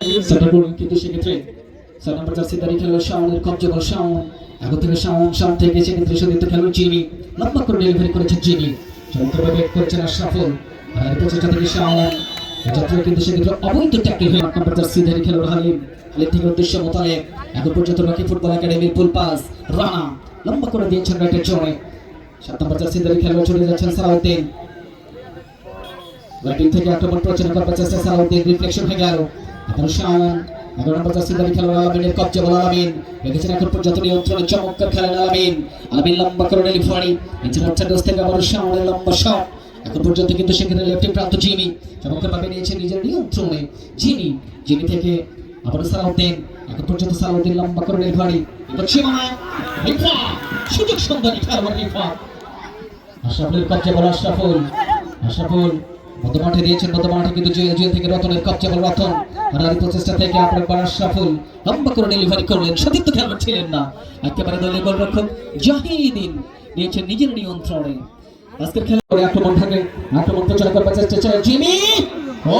সেন্টারপুর কিন্তু সেক্ষেত্রে ছয় নম্বর জার্সি দাঁড়িয়ে খেলো শাওনের কবজা বল শাওন এখন থেকে শাওন শাওন থেকে সেক্ষেত্রে সতীর্থ খেলো জিমি লম্বা করে ডেলিভারি করেছে জিমি চমৎকারভাবে করেছেন আশরাফুল, আর প্রচেষ্টা থেকে শাওন। যাত্রা কিন্তু সেক্ষেত্রে অবৈধ ট্যাকল হয়ে আট নম্বর জার্সি দাঁড়িয়ে খেলো হালিম। হালিম থেকে উদ্দেশ্য মোতালেব। এখন পর্যন্ত রকি ফুটবল একাডেমির ফুল পাস রানা, লম্বা করে দিয়েছেন রাইটের জোনে সাত নম্বর জার্সি দাঁড়িয়ে খেলো চলে যাচ্ছেন সালাউদ্দিন। ব্যাটিং থেকে আক্রমণ প্রচারণা করবার চেষ্টা সালাউদ্দিন রিফ্লেকশন হয়ে গেল। শাওন এগারো নম্বর জার্সি দাঁড়িয়ে খেলোয়াড় আলামিনের কবজা বল আলামিন রেখেছেন এখন পর্যন্ত নিয়ন্ত্রণে চমৎকার খেলেন আলামিন আলামিন লম্বা করে ডেলিভারি নিচের হচ্ছে ডোজ থেকে আবার শাওনের লম্বা শট। এখন পর্যন্ত কিন্তু সেখানে লেফটে প্রান্ত জিমি চমৎকার ভাবে নিয়েছে নিজের নিয়ন্ত্রণে জিমি জিমি থেকে আবার সালাউদ্দিন আশরাফুল আশরাফুল মধ্যমাঠে দিয়েছেন মধ্যমাঠে কিন্তু জুয়েল জুয়েল থেকে রতনের কবজা বল রতন। হারারি প্রচেষ্টা থেকে আপনার বার আশরাফুল লম্বা করে ডেলিভারি করলেন, সতীর্থ খেলোয়াড় ছিলেন না। একেবারে দলীয় গোলরক্ষক জাহিদিন নিয়েছেন নিজের নিয়ন্ত্রণে। আজকের খেলা করে আক্রমণ থাকে, আক্রমণ প্রচার করবার চেষ্টা চায় জিমি। ও,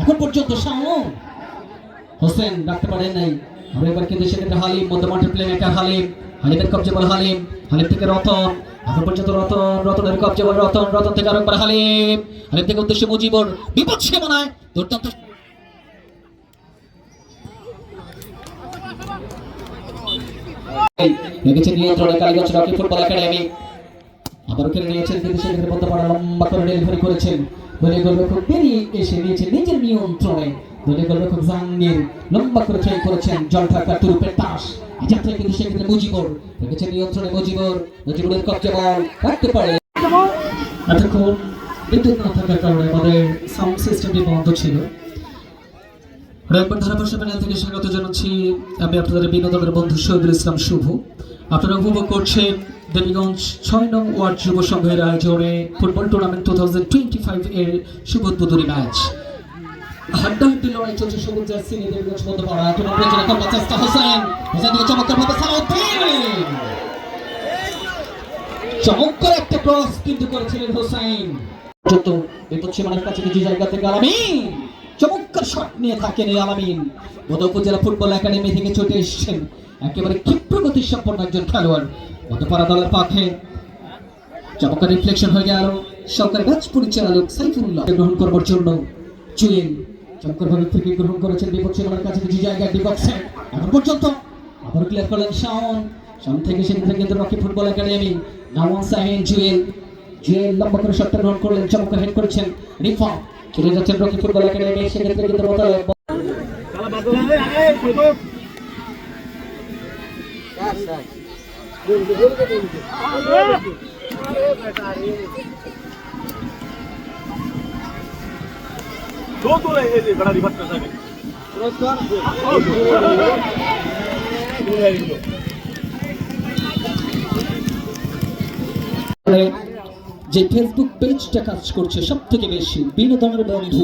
এখন পর্যন্ত সামন হোসেন ডাকতে পারেন নাই। আমরা এবার কিন্তু সেক্ষেত্রে হালিম মধ্যমাঠের প্লে মেকার হালিম। হালিমের কবজা বল হালিম। হালিম থেকে রতন। এখন পর্যন্ত রতন, রতনের কবজে বল, রতন রতন থেকে আরেকবার হালিম। হালিম থেকে উদ্দেশ্যে মুজিবর বিপদ সীমানায় দুর্দান্ত। রেখেছে নিয়ন্ত্রণে কালীগঞ্জ রকি ফুটবল একাডেমি। আবার খেলে নিয়েছেন কিন্তু সেখানে পারা লম্বা করে ডেলিভারি করেছেন। দলীয় গোলরক্ষক বেরিয়ে এসে নিয়েছেন নিজের নিয়ন্ত্রণে। দলীয় গোলরক্ষক জাহাঙ্গীর লম্বা করে ট্রাই করেছেন, জল ঠাকা তুরুপের তাস। যাত্রা কিন্তু সেক্ষেত্রে মুজিবর। রেখেছে নিয়ন্ত্রণে মুজিবর মুজিবুরের কবজা বল রাখতে পারে। এতক্ষণ বিদ্যুৎ না থাকার কারণে আমাদের সাউন্ড সিস্টেমটি বন্ধ ছিল। একবার ধারাভাষ্য প্যানেল থেকে স্বাগত জানাচ্ছি। আমি আপনাদের বিনোদনের বন্ধু শহীদুল ইসলাম শুভ। আপনারা উপভোগ করছেন দেবীগঞ্জ ছয় নং ওয়ার্ড যুব সংঘের আয়োজনে football tournament two thousand twenty five এর শুভ ম্যাচ হাড্ডাহাড্ডি লড়াই চলছে সবুজ জার্সি দেবীগঞ্জ হোসেন হোসেন চমৎকার ভাবে চমৎকার একটা ক্রস কিন্তু করেছিলেন হোসেন। যত সীমানার কাছে কিছু জায়গা থেকে শট নিয়ে থাকেন এই আলামিন। গত উপজেলা ফুটবল একাডেমি থেকে ছুটে এসেছেন একেবারে ক্ষিপ্র গতি সম্পন্ন একজন খেলোয়াড়। মধ্যপাড়া দলের পক্ষে চমৎকার রিফ্লেকশন হয়ে গেল। সরকারি ম্যাচ পরিচালক সাইফুল্লাহ গ্রহণ করবার জন্য জুয়েল চমৎকার ভাবে ফ্রি গ্রহণ করেছেন বিপদ সীমানার কাছে কিছু জায়গায় ডিবক্সে এখন পর্যন্ত আবার ক্লিয়ার করলেন শাওন। শাওন থেকে সেক্ষেত্রে কিন্তু Rocky football academy, Nawan Sahin Jewel Jewel লম্বা করে শটটা গ্রহণ করলেন, চমৎকার হেড করেছেন রিফা চলে যাচ্ছেন রকি ফুটবল একাডেমি সেক্ষেত্রে কিন্তু মোতালেব दो तो है ये बड़ा रिवर्स कर सकते যে ফেসবুক পেজটা কাজ করছে সব থেকে বেশি বিনোদনের বন্ধু।